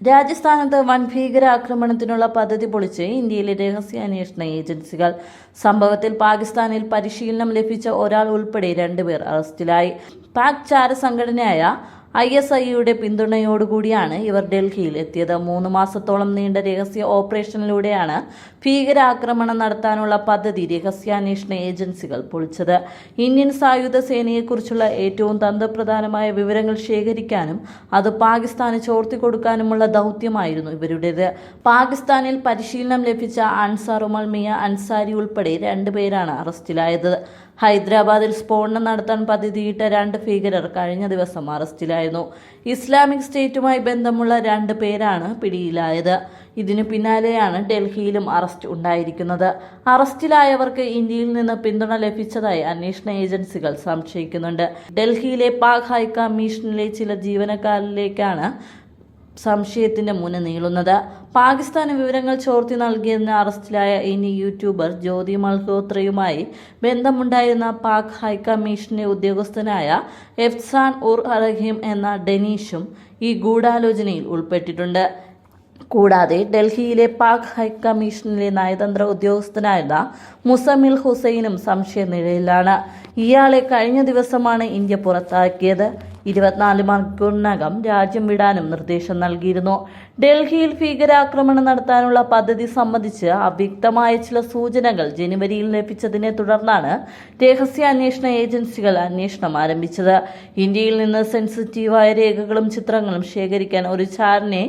രാജസ്ഥാനത്ത് വൻ ഭീകരാക്രമണത്തിനുള്ള പദ്ധതി പൊളിച്ച് ഇന്ത്യയിലെ രഹസ്യാന്വേഷണ ഏജൻസികൾ. സംഭവത്തിൽ പാകിസ്ഥാനിൽ പരിശീലനം ലഭിച്ച ഒരാൾ ഉൾപ്പെടെ രണ്ടുപേർ അറസ്റ്റിലായി. പാക് ചാര സംഘടനയായ ഐ എസ് ഐയുടെ പിന്തുണയോടുകൂടിയാണ് ഇവർ ഡൽഹിയിൽ എത്തിയത്. മൂന്ന് മാസത്തോളം നീണ്ട രഹസ്യ ഓപ്പറേഷനിലൂടെയാണ് ഭീകരാക്രമണം നടത്താനുള്ള പദ്ധതി രഹസ്യാന്വേഷണ ഏജൻസികൾ പൊളിച്ചത്. ഇന്ത്യൻ സായുധ സേനയെക്കുറിച്ചുള്ള ഏറ്റവും തന്ത്രപ്രധാനമായ വിവരങ്ങൾ ശേഖരിക്കാനും അത് പാകിസ്ഥാന് ചോർത്തിക്കൊടുക്കാനുമുള്ള ദൗത്യമായിരുന്നു ഇവരുടേത്. പാകിസ്ഥാനിൽ പരിശീലനം ലഭിച്ച അൻസാർ ഉമൽ മിയ അൻസാരി ഉൾപ്പെടെ രണ്ടുപേരാണ് അറസ്റ്റിലായത്. ഹൈദരാബാദിൽ സ്ഫോടനം നടത്താൻ പദ്ധതിയിട്ട രണ്ട് ഭീകരർ കഴിഞ്ഞ ദിവസം അറസ്റ്റിലായിരുന്നു ഇസ്ലാമിക് സ്റ്റേറ്റുമായി ബന്ധമുള്ള രണ്ട് പേരാണ് പിടിയിലായത്. ഇതിനു പിന്നാലെയാണ് ഡൽഹിയിലും അറസ്റ്റ് ഉണ്ടായിരിക്കുന്നത്. അറസ്റ്റിലായവർക്ക് ഇന്ത്യയിൽ നിന്ന് പിന്തുണ ലഭിച്ചതായി അന്വേഷണ ഏജൻസികൾ സംശയിക്കുന്നുണ്ട്. ഡൽഹിയിലെ പാക് ഹൈക്കമ്മീഷനിലെ ചില ജീവനക്കാരിലേക്കാണ് സംശയത്തിന്റെ മുന നീളുന്നത്. പാകിസ്ഥാന് വിവരങ്ങൾ ചോർത്തി നൽകിയെന്ന് അറസ്റ്റിലായ ഇനി യൂട്യൂബർ ജ്യോതി മൽഹോത്രയുമായി ബന്ധമുണ്ടായിരുന്ന പാക് ഹൈക്കമ്മീഷന്റെ ഉദ്യോഗസ്ഥനായ എഫ്സാൻ ഉർ റഹീം എന്ന ഡെനീഷും ഈ ഗൂഢാലോചനയിൽ ഉൾപ്പെട്ടിട്ടുണ്ട്. കൂടാതെ ഡൽഹിയിലെ പാക് ഹൈക്കമ്മീഷനിലെ നയതന്ത്ര ഉദ്യോഗസ്ഥനായിരുന്ന മുസമിൽ ഹുസൈനും സംശയനിഴയിലാണ് ഇയാളെ കഴിഞ്ഞ ദിവസമാണ് ഇന്ത്യ പുറത്താക്കിയത്. ഇരുപത്തിനാല് മണിക്കൂറിനകം രാജ്യം വിടാനും നിർദ്ദേശം നൽകിയിരുന്നു. ഡൽഹിയിൽ ഭീകരാക്രമണം നടത്താനുള്ള പദ്ധതി സംബന്ധിച്ച് അവ്യക്തമായ ചില സൂചനകൾ ജനുവരിയിൽ ലഭിച്ചതിനെ തുടർന്നാണ് രഹസ്യാന്വേഷണ ഏജൻസികൾ അന്വേഷണം ആരംഭിച്ചത്. ഇന്ത്യയിൽ നിന്ന് സെൻസിറ്റീവായ രേഖകളും ചിത്രങ്ങളും ശേഖരിക്കാൻ ഒരു ചാരനെ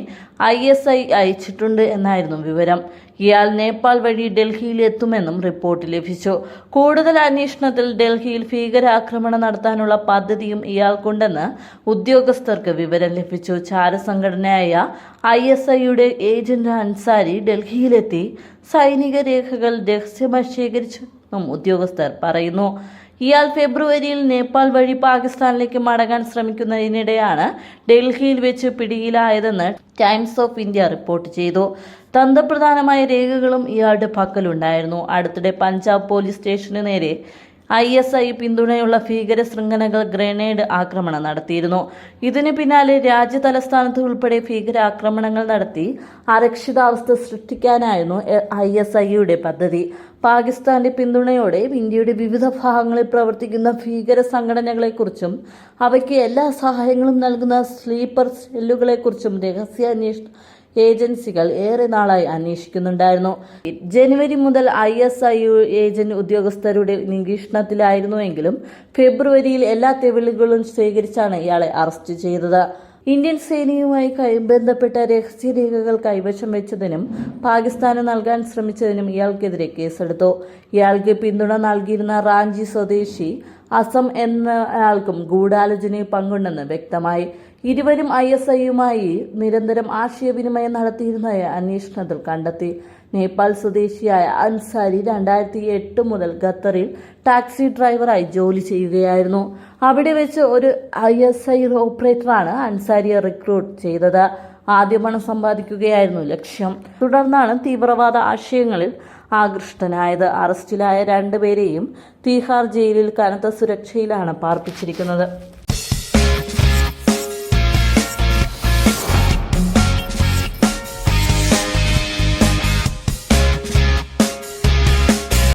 ഐ എസ് ഐ അയച്ചിട്ടുണ്ട് എന്നായിരുന്നു വിവരം. ഇയാൾ നേപ്പാൾ വഴി ഡൽഹിയിൽ എത്തുമെന്നും റിപ്പോർട്ട് ലഭിച്ചു. കൂടുതൽ അന്വേഷണത്തിൽ ഡൽഹിയിൽ ഭീകരാക്രമണം നടത്താനുള്ള പദ്ധതിയും ഇയാൾക്കുണ്ടെന്ന് ഉദ്യോഗസ്ഥർക്ക് വിവരം ലഭിച്ചു. ചാരസംഘടനയായ ഐ എസ് ഐയുടെ ഏജന്റ് അൻസാരി ഡൽഹിയിലെത്തി. സൈനിക രേഖകൾ രഹസ്യമായി ശേഖരിച്ചെന്നും ഉദ്യോഗസ്ഥർ പറയുന്നു. ഇയാൾ ഫെബ്രുവരിയിൽ നേപ്പാൾ വഴി പാകിസ്ഥാനിലേക്ക് മടങ്ങാൻ ശ്രമിക്കുന്നതിനിടെയാണ് ഡൽഹിയിൽ വെച്ച് പിടിയിലായതെന്ന് ടൈംസ് ഓഫ് ഇന്ത്യ റിപ്പോർട്ട് ചെയ്തു. തന്ത്രപ്രധാനമായ രേഖകളും ഇയാളുടെ പക്കലുണ്ടായിരുന്നു. അടുത്തിടെ പഞ്ചാബ് പോലീസ് സ്റ്റേഷന് നേരെ ഐ എസ് ഐ പിന്തുണയുള്ള ഭീകര ശൃംഖലകൾ ഗ്രനേഡ് ആക്രമണം നടത്തിയിരുന്നു. ഇതിന് പിന്നാലെ രാജ്യ തലസ്ഥാനത്ത് ഉൾപ്പെടെ ഭീകരാക്രമണങ്ങൾ നടത്തി അരക്ഷിതാവസ്ഥ സൃഷ്ടിക്കാനായിരുന്നു ഐ എസ് ഐയുടെ പദ്ധതി. പാകിസ്ഥാന്റെ പിന്തുണയോടെ ഇന്ത്യയുടെ വിവിധ ഭാഗങ്ങളിൽ പ്രവർത്തിക്കുന്ന ഭീകര സംഘടനകളെക്കുറിച്ചും അവയ്ക്ക് എല്ലാ സഹായങ്ങളും നൽകുന്ന സ്ലീപ്പർ സെല്ലുകളെക്കുറിച്ചും രഹസ്യാന്വേഷണ ഏജൻസികൾ ഏറെ നാളായി അന്വേഷിക്കുന്നുണ്ടായിരുന്നു. ജനുവരി മുതൽ ഐ എസ് ഐ യു ഏജന്റ് ഉദ്യോഗസ്ഥരുടെ നിരീക്ഷണത്തിലായിരുന്നുവെങ്കിലും ഫെബ്രുവരിയിൽ എല്ലാ തെളിവുകളും സ്വീകരിച്ചാണ് ഇയാളെ അറസ്റ്റ് ചെയ്തത്. ഇന്ത്യൻ സേനയുമായി ബന്ധപ്പെട്ട രഹസ്യ രേഖകൾ കൈവശം വെച്ചതിനും പാകിസ്ഥാന് നൽകാൻ ശ്രമിച്ചതിനും ഇയാൾക്കെതിരെ കേസെടുത്തു. ഇയാൾക്ക് പിന്തുണ നൽകിയിരുന്ന റാഞ്ചി സ്വദേശി അസം എന്നയാൾക്കും ഗൂഢാലോചനയിൽ പങ്കുണ്ടെന്ന് വ്യക്തമായി. ഇരുവരും ഐ എസ് ഐയുമായി നിരന്തരം ആശയവിനിമയം നടത്തിയിരുന്നതായി അന്വേഷണത്തിൽ കണ്ടെത്തി. നേപ്പാൾ സ്വദേശിയായ അൻസാരി രണ്ടായിരത്തി എട്ട് മുതൽ ഖത്തറിൽ ടാക്സി ഡ്രൈവറായി ജോലി ചെയ്യുകയായിരുന്നു. അവിടെ വെച്ച് ഒരു ഐ എസ് ഐ ഓപ്പറേറ്ററാണ് അൻസാരിയെ റിക്രൂട്ട് ചെയ്തത്. ആദ്യ പണം സമ്പാദിക്കുകയായിരുന്നു ലക്ഷ്യം. തുടർന്നാണ് തീവ്രവാദ ആശയങ്ങളിൽ ആകൃഷ്ടനായത്. അറസ്റ്റിലായ രണ്ടുപേരെയും തീഹാർ ജയിലിൽ കനത്ത സുരക്ഷയിലാണ് പാർപ്പിച്ചിരിക്കുന്നത്.